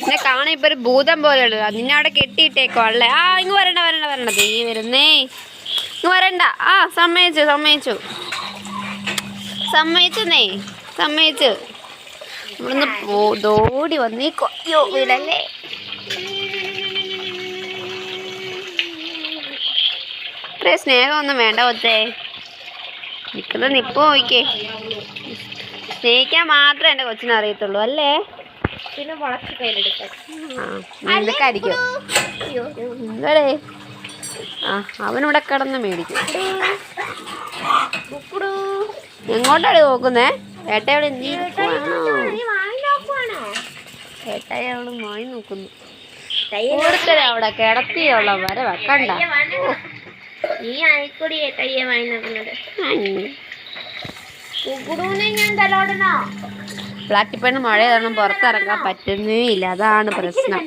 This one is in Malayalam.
എന്നെ കാണാൻ ഇപ്പൊ ഒരു ഭൂതം പോലെയുള്ളത് നിന്നെ അവിടെ കെട്ടിയിട്ടേക്കോ അല്ലേ ആ ഇങ്ങ് വരണ്ട വരണ്ട വരണ്ട. നീ വരുന്നേ. ഇങ്ങ് വരണ്ട. ആ സമ്മതിച്ചു സമ്മതിച്ചു. സമ്മതിച്ചെന്നേ സമ്മതിച്ചു. ഇവിടുന്ന് ഓടി വന്നേക്കോ അയ്യോ വിടല്ലേ. ഇത്രേ സ്നേഹമൊന്നും വേണ്ട ഒത്തേ നിൽക്കുന്ന നിപ്പോ നോക്കേ സ്നേഹിക്കാൻ മാത്രമേ എന്റെ കൊച്ചിനെ അറിയത്തുള്ളൂ അല്ലേ? പിന്നെ വളർത്തി കയ്യിലെടുക്കാം ആ അവനിവിടെ കിടന്ന് മേടിക്കും. എങ്ങോട്ടാണ് നോക്കുന്നേ? ഏട്ടയോട് ഏട്ടയോട് മായി നോക്കുന്നു. കൂടുതലും അവിടെ കിടത്തിയുള്ള വരെ വെക്കണ്ട നീ ആയിക്കൂടി ഏട്ടയ്യ വാങ്ങി നോക്കുന്നത്. ഉം. ബുക്കുടൂനെ ഞാൻ തലോടണോ? ബ്ലാക്ക് പോയിട്ട് മഴ കാരണം പുറത്തിറങ്ങാൻ പറ്റുന്നേ ഇല്ല. അതാണ് പ്രശ്നം.